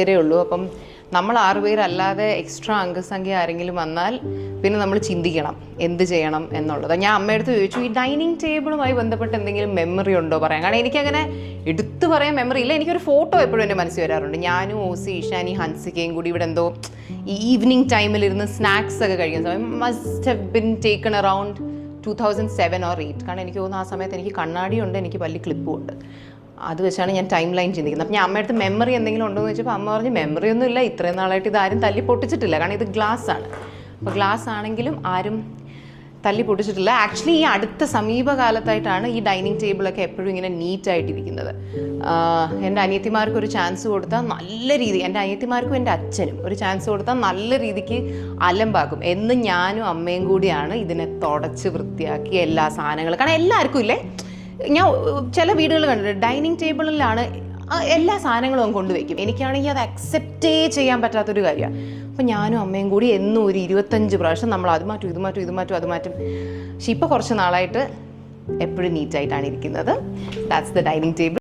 പേരേ ഉള്ളൂ. അപ്പം നമ്മൾ ആറുപേരല്ലാതെ എക്സ്ട്രാ അംഗസംഖ്യ ആരെങ്കിലും വന്നാൽ പിന്നെ നമ്മൾ ചിന്തിക്കണം എന്ത് ചെയ്യണം എന്നുള്ളത്. ഞാൻ അമ്മയടുത്ത് ചോദിച്ചു ഈ ഡൈനിങ് ടേബിളുമായി ബന്ധപ്പെട്ട് എന്തെങ്കിലും മെമ്മറി ഉണ്ടോ? പറയാം. കാരണം എനിക്കങ്ങനെ എടുത്തു പറയാൻ മെമ്മറി ഇല്ല. എനിക്കൊരു ഫോട്ടോ എപ്പോഴും എന്റെ മനസ്സിൽ വരാറുണ്ട്. ഞാനും ഓസി ഇഷാനി ഹൻസിക്കയും കൂടി ഇവിടെ എന്തോ ഈ ഈവനിങ് ടൈമിലിരുന്ന് സ്നാക്സ് ഒക്കെ കഴിക്കുന്ന സമയം must have been taken around two thousand seven or eight കാരണം എനിക്ക് തോന്നുന്നു ആ സമയത്ത് എനിക്ക് കണ്ണാടിയുണ്ട് എനിക്ക് വലിയ ക്ലിപ്പും ഉണ്ട്. അത് വെച്ചാണ് ഞാൻ ടൈം ലൈൻ ചിന്തിക്കുന്നത്. അപ്പം ഞാൻ അമ്മയടുത്ത് മെമ്മറി എന്തെങ്കിലും ഉണ്ടോ എന്ന് വെച്ചപ്പോൾ അമ്മ പറഞ്ഞു മെമ്മറി ഒന്നും ഇല്ല ഇത്രയും നാളായിട്ട് ഇതാരും തല്ലി പൊട്ടിച്ചിട്ടില്ല. കാരണം ഇത് ഗ്ലാസ് ആണ്. അപ്പോൾ ഗ്ലാസ് ആണെങ്കിലും ആരും തല്ലി പൊട്ടിച്ചിട്ടില്ല. ആക്ച്വലി ഈ അടുത്ത സമീപകാലത്തായിട്ടാണ് ഈ ഡൈനിങ് ടേബിളൊക്കെ എപ്പോഴും ഇങ്ങനെ നീറ്റായിട്ടിരിക്കുന്നത് എന്റെ അനിയത്തിമാർക്ക് ഒരു ചാൻസ് കൊടുത്താൽ നല്ല രീതി എന്റെ അനിയത്തിമാർക്കും എന്റെ അച്ഛനും ഒരു ചാൻസ് കൊടുത്താൽ നല്ല രീതിക്ക് അലമ്പാക്കും. എന്ന് ഞാനും അമ്മയും കൂടിയാണ് ഇതിനെ തുടച്ച് വൃത്തിയാക്കി എല്ലാ സാധനങ്ങളും. കാരണം എല്ലാവർക്കും ഇല്ലേ? ഞാൻ ചില വീടുകൾ കണ്ടിട്ടുണ്ട്. ഡൈനിങ് ടേബിളിലാണ് എല്ലാ സാധനങ്ങളും അങ്ങ് കൊണ്ടുവയ്ക്കും എനിക്കാണെങ്കിൽ അത് അക്സെപ്റ്റേ ചെയ്യാൻ പറ്റാത്തൊരു കാര്യമാണ്. അപ്പം ഞാനും അമ്മയും കൂടി എന്നും ഒരു ഇരുപത്തഞ്ച് പ്രാവശ്യം നമ്മൾ അത് മാറ്റും ഇത് മാറ്റും ഇത് മാറ്റും അത് മാറ്റും. പക്ഷെ ഇപ്പോൾ കുറച്ച് നാളായിട്ട് എപ്പോഴും നീറ്റായിട്ടാണ് ഇരിക്കുന്നത്. That's the dining table